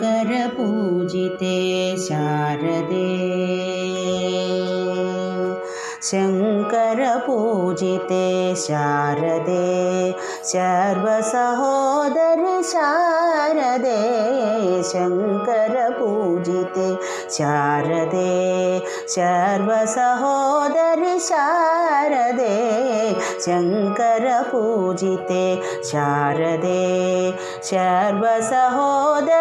शङ्करपूजिते शारदे। शङ्करपूजिते शारदे। सर्वसहोदरि शारदे। शङ्करपूजिते शारदे। सर्वसहोदरि शारदे। शङ्करपूजिते शारदे। सर्वसहोदरि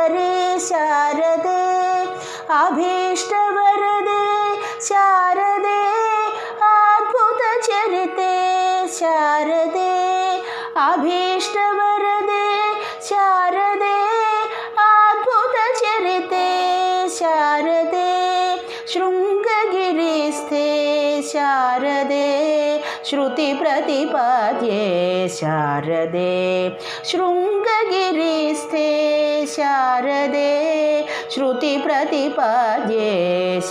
अभीष्टवरदे शारदे अद्भुतचरिते शारदे अभीष्टवरदे शारदे अद्भुतचरिते शारदे शृङ्गगिरिस्थे शारदे श्रुतिप्रतिपाद्ये शारदे शृङ्गगिरिस्थे शारदे श्रुतिप्रतिपाद्ये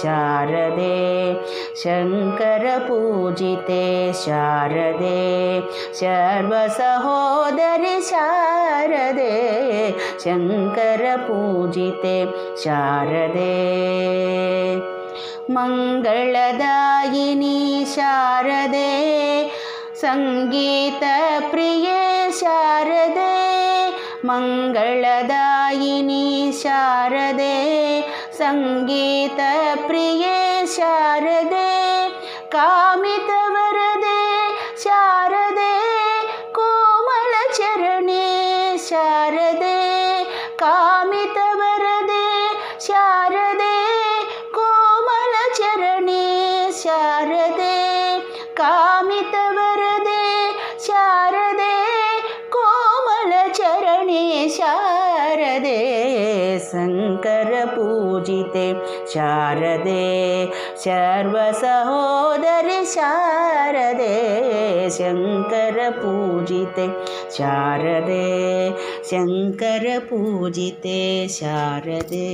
शारदे शङ्करपूजिते शारदे सर्वसहोदरि शारदे शङ्करपूजिते शारदे। मङ्गलदायिनी शारदे सङ्गीतप्रिये मङ्गलदायिनी शारदे सङ्गीतप्रिये शारदे कामितवरदे शारदे कोमलचरणे शारदे शङ्करपूजिते शारदे सर्वसहोदरि शारदे शङ्करपूजिते शारदे शङ्करपूजिते शारदे।